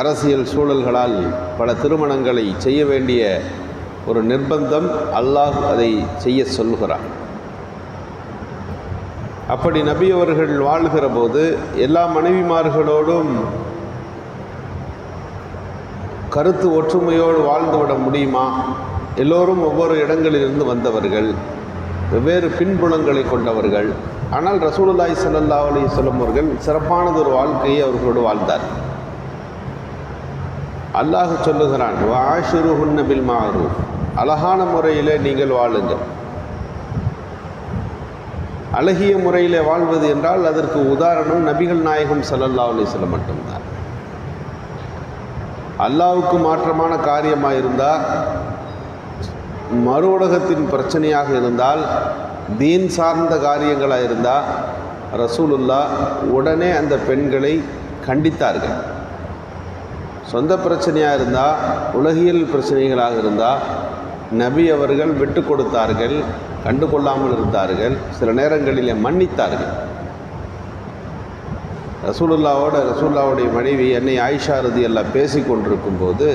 அரசியல் சூழல்களால் பல திருமணங்களை செய்ய வேண்டிய ஒரு நிர்பந்தம் அல்லாஹ் அதை செய்ய சொல்கிறான் அப்படி நபி அவர்கள் வாழ்கிற போது எல்லா மனைவிமார்களோடும் கருத்து ஒற்றுமையோடு வாழ்ந்துவிட முடியுமா? எல்லோரும் ஒவ்வொரு இடங்களிலிருந்து வந்தவர்கள் வெவ்வேறு பின்புலங்களை கொண்டவர்கள். ஆனால் ரசூலுல்லாய் ஸல்லல்லாஹு அலி சொல்லும் அவர்கள் சிறப்பானது ஒரு வாழ்க்கையை அவர்களோடு வாழ்ந்தார் அல்லாஹ் சொல்லுகிறான் வாஷுருஹுன்ன பில் மாரூஃப் அழகான முறையில் நீங்கள் வாழுங்கள். அழகிய முறையில் வாழ்வது என்றால் அதற்கு உதாரணம் நபிகள் நாயகம் சல்லல்லா அலைஹி மட்டும்தான். அல்லாவுக்கு மாற்றமான காரியமாக இருந்தால் மறு உலகத்தின் பிரச்சனையாக இருந்தால் தீன் சார்ந்த காரியங்களாக இருந்தால் ரசூலுல்லா உடனே அந்த பெண்களை கண்டித்தார்கள். சொந்த பிரச்சனையாக இருந்தால் உலகியல் பிரச்சனைகளாக இருந்தால் நபி அவர்கள் விட்டு கொடுத்தார்கள் கண்டு கொள்ளாமல் இருந்தார்கள் சில நேரங்களில் மன்னித்தார்கள். ரசூலுல்லாவோட ரசூல்லாவுடைய மனைவி என்னை ஆயிஷா ரதி எல்லாம் பேசி கொண்டிருக்கும் போது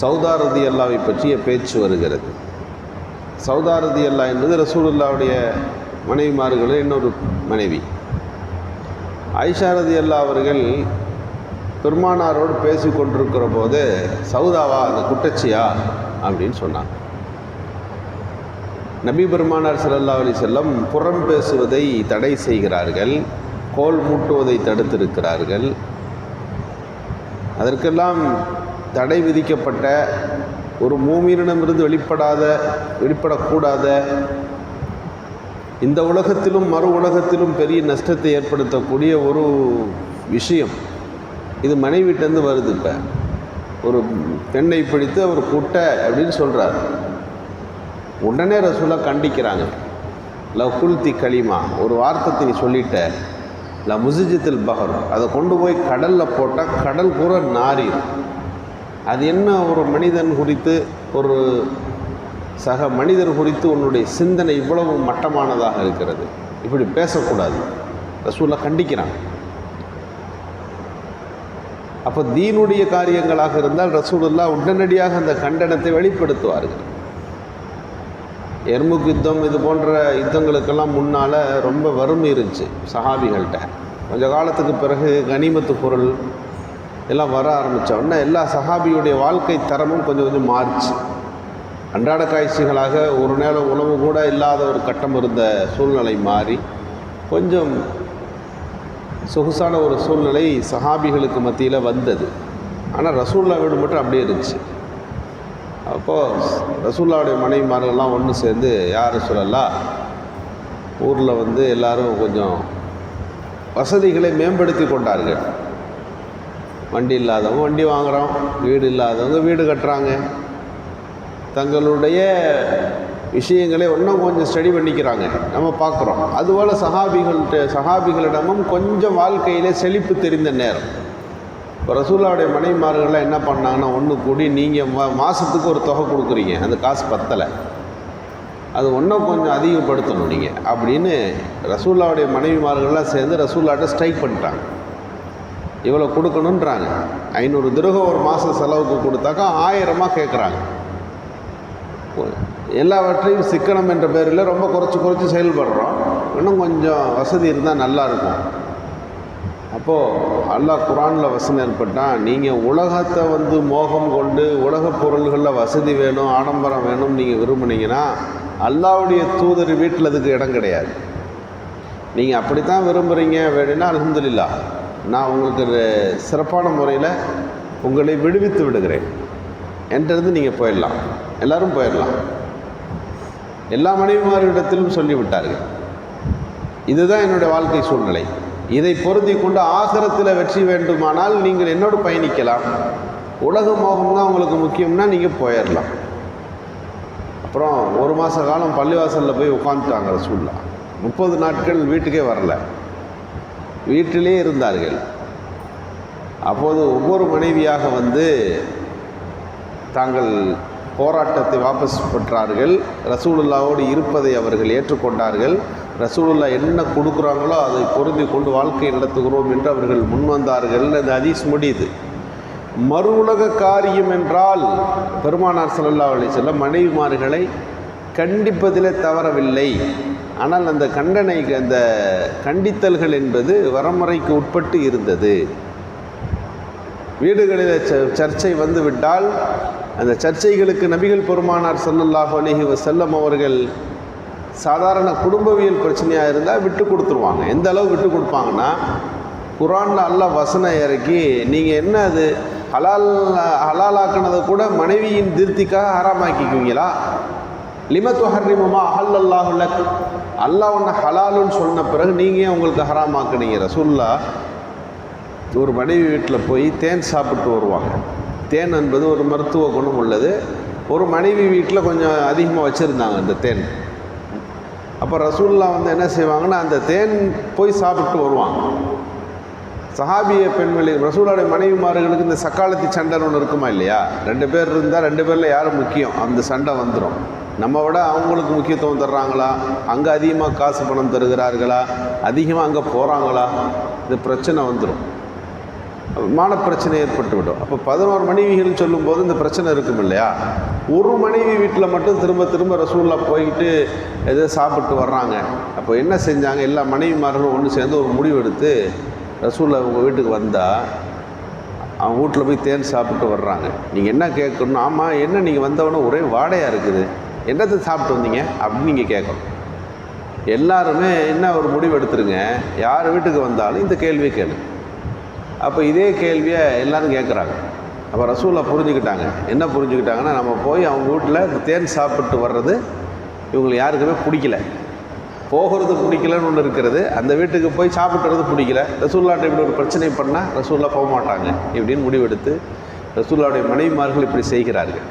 சௌதா ரதி அல்லாவை பற்றிய பேச்சு வருகிறது. சௌதா ரதி அல்லா என்பது ரசூலுல்லாவுடைய மனைவிமார்களில் இன்னொரு மனைவி. ஐஷாரதி அல்லா அவர்கள் பெருமானாரோடு பேசி கொண்டிருக்கிற போது சௌதாவா அந்த குட்டச்சியா? அப்படின்னு சொன்னாங்க. நபி பெருமானார் ஸல்லல்லாஹு அலி செல்லம் புறம் பேசுவதை தடை செய்கிறார்கள் கோல் மூட்டுவதை தடுத்திருக்கிறார்கள். அதற்கெல்லாம் தடை விதிக்கப்பட்ட ஒரு மூமீனிடமிருந்து வெளிப்படாத வெளிப்படக்கூடாத இந்த உலகத்திலும் மறு உலகத்திலும் பெரிய நஷ்டத்தை ஏற்படுத்தக்கூடிய ஒரு விஷயம். இது மனைவிட்டேருந்து வருது இப்போ. ஒரு பெண்ணை பிடித்து அவர் குட்டை அப்படின்னு சொல்கிறார் உடனே ரசூலா கண்டிக்கிறாங்க. லவ் குல்தி களிமா ஒரு வார்த்தத்தை நீ சொல்லிட்ட. ல முசிஜித்தில் பகர் அதை கொண்டு போய் கடலில் போட்டால் கடல் பூரா நாரிடும் அது என்ன ஒரு மனிதன் குறித்து ஒரு சக மனிதர் குறித்து உன்னுடைய சிந்தனை இவ்வளவு மட்டமானதாக இருக்கிறது. இப்படி பேசக்கூடாது. ரசூலா கண்டிக்கிறான். அப்போ தீனுடைய காரியங்களாக இருந்தால் ரசூலுல்லா உடனடியாக அந்த கண்டனத்தை வெளிப்படுத்துவார்கள். எர்முக் யுத்தம் இது போன்ற யுத்தங்களுக்கெல்லாம் முன்னால் ரொம்ப வறுமை இருந்துச்சு சஹாபிகள்கிட்ட கொஞ்ச காலத்துக்கு பிறகு கனிமத்து பொருள் எல்லாம் வர ஆரம்பித்த உடனே எல்லா சஹாபியுடைய வாழ்க்கை தரமும் கொஞ்சம் கொஞ்சம் மாறுச்சு. அன்றாட காய்ச்சிகளாக ஒரு நேரம் உணவு கூட இல்லாத ஒரு கட்டம் இருந்த சூழ்நிலை மாறி கொஞ்சம் சொகுசான ஒரு சூழ்நிலை சஹாபிகளுக்கு மத்தியில் வந்தது. ஆனால் ரசூல்லா வீடு மட்டும் அப்படியே இருந்துச்சு. அப்போது ரசூல்லாவுடைய மனைவிமார்கள்லாம் ஒன்று சேர்ந்து யார் சொல்லலாம் ஊரில் வந்து எல்லாரும் கொஞ்சம் வசதிகளை மேம்படுத்தி கொண்டார்கள். வண்டி இல்லாதவங்க வண்டி வாங்குகிறோம் வீடு இல்லாதவங்க வீடு கட்டுறாங்க. தங்களுடைய விஷயங்களை இன்னும் கொஞ்சம் ஸ்டடி பண்ணிக்கிறாங்க. நம்ம பார்க்குறோம். அதுபோல் சஹாபிகள்கிட்ட சஹாபிகளிடமும் கொஞ்சம் வாழ்க்கையிலே செழிப்பு தெரிந்த நேரம். இப்போ ரசூல்லாவுடைய மனைவிமார்கள்லாம் என்ன பண்ணாங்கன்னா ஒன்று கூடி நீங்கள் மா மாதத்துக்கு ஒரு தொகை கொடுக்குறீங்க. அந்த காசு பத்தலை. அது இன்னும் கொஞ்சம் அதிகப்படுத்தணும் நீங்கள் அப்படின்னு ரசூல்லாவுடைய மனைவிமார்கள்லாம் சேர்ந்து ரசூல்லாட்ட ஸ்ட்ரைக் பண்ணிட்டாங்க. இவ்வளோ கொடுக்கணுன்றாங்க ஐநூறு திருகம் ஒரு மாதம் செலவுக்கு கொடுத்தாக்கா ஆயிரமாக கேட்குறாங்க எல்லாவற்றையும் சிக்கனம் என்ற பேரில் ரொம்ப குறைச்சி குறைச்சி செயல்படுறோம். இன்னும் கொஞ்சம் வசதி இருந்தால் நல்லாயிருக்கும். அப்போது அல்லாஹ் குரானில் வசனம் ஏற்பட்டால் நீங்கள் உலகத்தை வந்து மோகம் கொண்டு உலகப் பொருள்களில் வசதி வேணும் ஆடம்பரம் வேணும் நீங்கள் விரும்புனீங்கன்னா அல்லாவுடைய தூதர் வீட்டில் அதுக்கு இடம் கிடையாது. நீங்கள் அப்படித்தான் விரும்புகிறீங்க வேணும்னா அலமதுல்லா நான் உங்களுக்கு சிறப்பான முறையில் உங்களை விடுவித்து விடுகிறேன். என்றிருந்து நீங்கள் போயிடலாம். எல்லோரும் போயிடலாம். எல்லா மனைவிமாரிடத்திலும் சொல்லிவிட்டார்கள். இதுதான் என்னுடைய வாழ்க்கை சூழ்நிலை. இதை பொருந்தி கொண்டு ஆகரத்தில் வெற்றி வேண்டுமானால் நீங்கள் என்னோடு பயணிக்கலாம். உலக மோகம் தான் உங்களுக்கு முக்கியம்னா நீங்கள் போயிடலாம். அப்புறம் ஒரு மாத காலம் பள்ளிவாசலில் போய் உட்காந்துட்டாங்க ரசூல்லா. முப்பது நாட்கள் வீட்டுக்கே வரல. வீட்டிலே இருந்தார்கள். அப்போது ஒவ்வொரு மனைவியாக வந்து தாங்கள் போராட்டத்தை வாபஸ் பெற்றார்கள். ரசூலுல்லாவோடு இருப்பதை அவர்கள் ஏற்றுக்கொண்டார்கள். ரசூலுல்லா என்ன கொடுக்குறாங்களோ அதை பொருந்தி கொண்டு வாழ்க்கை நடத்துகிறோம் என்று அவர்கள் முன்வந்தார்கள் அந்த அதீஸ் முடியுது. மறு உலக காரியம் என்றால் பெருமானார் சல்லல்லா அலி செல்ல மனைவிமார்களை கண்டிப்பதிலே தவறவில்லை. ஆனால் அந்த கண்டனை அந்த கண்டித்தல்கள் என்பது வரமுறைக்கு உட்பட்டு இருந்தது. வீடுகளில் ச- சர்ச்சை வந்துவிட்டால் அந்த சர்ச்சைகளுக்கு நபிகள் பெருமானார் ஸல்லல்லாஹு அலிஹி செல்லம் அவர்கள் சாதாரண குடும்பவியல் பிரச்சனையாக இருந்தால் விட்டு கொடுத்துருவாங்க. எந்த அளவு விட்டு கொடுப்பாங்கன்னா குரானில் அல்லாஹ் வசனம் இறக்கி நீங்கள் என்ன அது ஹலால் ஹலாலாக்குனதை கூட மனைவியின் திருப்திக்காக ஹராமாக்கிக்குவீங்களா? லிமத்து ஹர்ரிமமா அஹல் அல்லாஹுல்லக் அல்லாஹ் ஒன்று ஹலாலுன்னு சொன்ன பிறகு நீங்கள் உங்களுக்கு ஹராமாக்குனீங்க? ரசூல்லா ஒரு மனைவி வீட்டில் போய் தேன் சாப்பிட்டு வருவாங்க. தேன் என்பது ஒரு மருத்துவ குணம் உள்ளது. ஒரு மனைவி வீட்டில் கொஞ்சம் அதிகமாக வச்சுருந்தாங்க அந்த தேன். அப்போ ரசூல்லா வந்து என்ன செய்வாங்கன்னா அந்த தேன் போய் சாப்பிட்டு வருவாங்க. சஹாபிய பெண்மணி ரசூலாவுடைய மனைவிமார்களுக்கு இந்த சக்காலத்தி சண்டைன்னு ஒன்று இருக்குமா இல்லையா? ரெண்டு பேர் இருந்தால் ரெண்டு பேரில் யார் முக்கியம்? அந்த சண்டை வந்துடும் நம்ம விட அவங்களுக்கு முக்கியத்துவம் தர்றாங்களா? அங்கே அதிகமாக காசு பணம் தருகிறார்களா? அதிகமாக அங்கே போகிறாங்களா இது பிரச்சனை வந்துடும் மான பிரச்சனை ஏற்பட்டுவிடும். அப்போ பதினோரு மனைவிகள் சொல்லும்போது இந்த பிரச்சனை இருக்கும் இல்லையா? ஒரு மனைவி வீட்டில் மட்டும் திரும்ப திரும்ப ரசூல்லா போயிட்டு எதோ சாப்பிட்டு வர்றாங்க. அப்போ என்ன செஞ்சாங்க? எல்லா மனைவிமார்களும் ஒன்று சேர்ந்து ஒரு முடிவு எடுத்து ரசூல்லா உங்கள் வீட்டுக்கு வந்தால் அவங்க வீட்டில் போய் தேன் சாப்பிட்டு வர்றாங்க. நீங்கள் என்ன கேட்கணும்? ஆமாம் என்ன நீங்கள் வந்தவொடனே ஒரே வாடையாக இருக்குது. என்னத்தை சாப்பிட்டு வந்தீங்க? அப்படின்னு நீங்கள் கேட்கணும். எல்லாருமே என்ன ஒரு முடிவு எடுத்துருங்க? யார் வீட்டுக்கு வந்தாலும் இந்த கேள்வி கேளு அப்போ இதே கேள்வியை எல்லோரும் கேட்குறாங்க அப்போ ரசூலா புரிஞ்சுக்கிட்டாங்க. என்ன புரிஞ்சுக்கிட்டாங்கன்னா நம்ம போய் அவங்க வீட்டில் இந்த தேன் சாப்பிட்டு வர்றது இவங்களுக்கு யாருக்குமே பிடிக்கல. போகிறது பிடிக்கலன்னு ஒன்று இருக்கிறது. அந்த வீட்டுக்கு போய் சாப்பிட்றது பிடிக்கல. ரசூல்லாட்ட இப்படி ஒரு பிரச்சனை பண்ணால் ரசூல்லா போக மாட்டாங்க இப்படின்னு முடிவெடுத்து ரசூல்லாவுடைய மனைவிமார்கள் இப்படி செய்கிறார்கள்.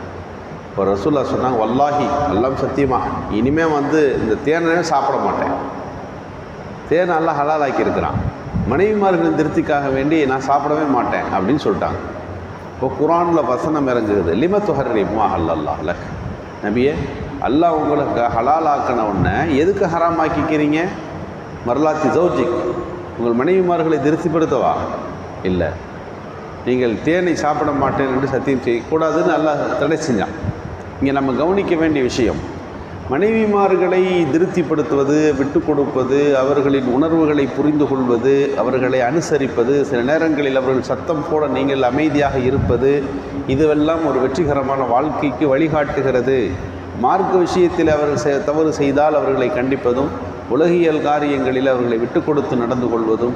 இப்போ ரசூல்லா சொன்னாங்க வல்லாஹி எல்லாம் சத்தியமா. இனிமேல் வந்து இந்த தேனே சாப்பிட மாட்டேன். தேன் நல்லா ஹலாலாக்கி இருக்கிறான். மனைவிமார்களின் திருப்திக்காக வேண்டி நான் சாப்பிடவே மாட்டேன் அப்படின்னு சொல்லிட்டாங்க. இப்போ குரானில் வசனம் இறங்குது லிம துஹர்ரிமா அல்லல்லா லக். நபியே அல்லாஹ் உங்களுக்கு ஹலாலாக்கின உடனே எதுக்கு ஹராமாக்கிக்கிறீங்க? மரலாத்தி ஜௌஜிக் உங்கள் மனைவிமார்களை திருப்திப்படுத்தவா? இல்லை. நீங்கள் தேனை சாப்பிட மாட்டேன் என்று சத்தியம் செய்யக்கூடாதுன்னு நல்லா தடை செஞ்சான். இங்கே நம்ம கவனிக்க வேண்டிய விஷயம் மனைவிமார்களை திருப்திப்படுத்துவது விட்டு கொடுப்பது அவர்களின் உணர்வுகளை புரிந்து கொள்வது அவர்களை அனுசரிப்பது சில நேரங்களில் அவர்கள் சத்தம் போட நீங்கள் அமைதியாக இருப்பது இதுவெல்லாம் ஒரு வெற்றிகரமான வாழ்க்கைக்கு வழிகாட்டுகிறது. மார்க்க விஷயத்தில் அவர்கள் தவறு செய்தால் அவர்களை கண்டிப்பதும் உலகியல் காரியங்களில் அவர்களை விட்டு கொடுத்து நடந்து கொள்வதும்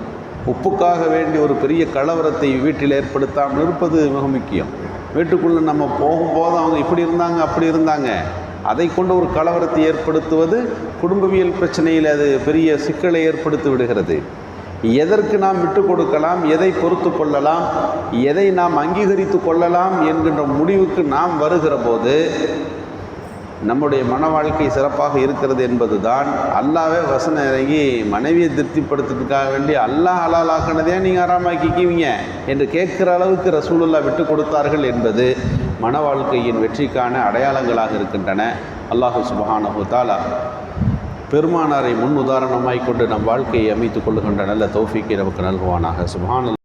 உப்புக்காக வேண்டி ஒரு பெரிய கலவரத்தை வீட்டில் ஏற்படுத்தாமல் இருப்பது மிக முக்கியம். வீட்டுக்குள்ளே நம்ம போகும்போது அவங்க இப்படி இருந்தாங்க அப்படி இருந்தாங்க. அதை கொண்டு ஒரு கலவரத்தை ஏற்படுத்துவது குடும்பவியல் பிரச்சனையில் அது பெரிய சிக்கலை ஏற்படுத்தி விடுகிறது. எதற்கு நாம் விட்டு கொடுக்கலாம் எதை பொறுத்து கொள்ளலாம் எதை நாம் அங்கீகரித்து கொள்ளலாம் என்கின்ற முடிவுக்கு நாம் வருகிற போது நம்முடைய மன வாழ்க்கை சிறப்பாக இருக்கிறது என்பதுதான். அல்லாவே வசனம் இறங்கி மனைவியை திருப்திப்படுத்துறதுக்காக வேண்டி அல்லாஹ் ஹலாலாக்கினதே நீங்கள் ஆறாமாக்கிக்குவீங்க என்று கேட்குற அளவுக்கு ரசூலுல்லா விட்டு கொடுத்தார்கள் என்பது மன வாழ்க்கையின் வெற்றிக்கான அடையாளங்களாக இருக்கின்றன. அல்லாஹு சுபஹானஹு தாலா பெருமானாரை முன் உதாரணமாய் கொண்டு நம் வாழ்க்கையை அமைத்துக் கொள்ளுகின்ற நல்ல தோஃபிக்கை நமக்கு நல்குவானாக. சுபஹான்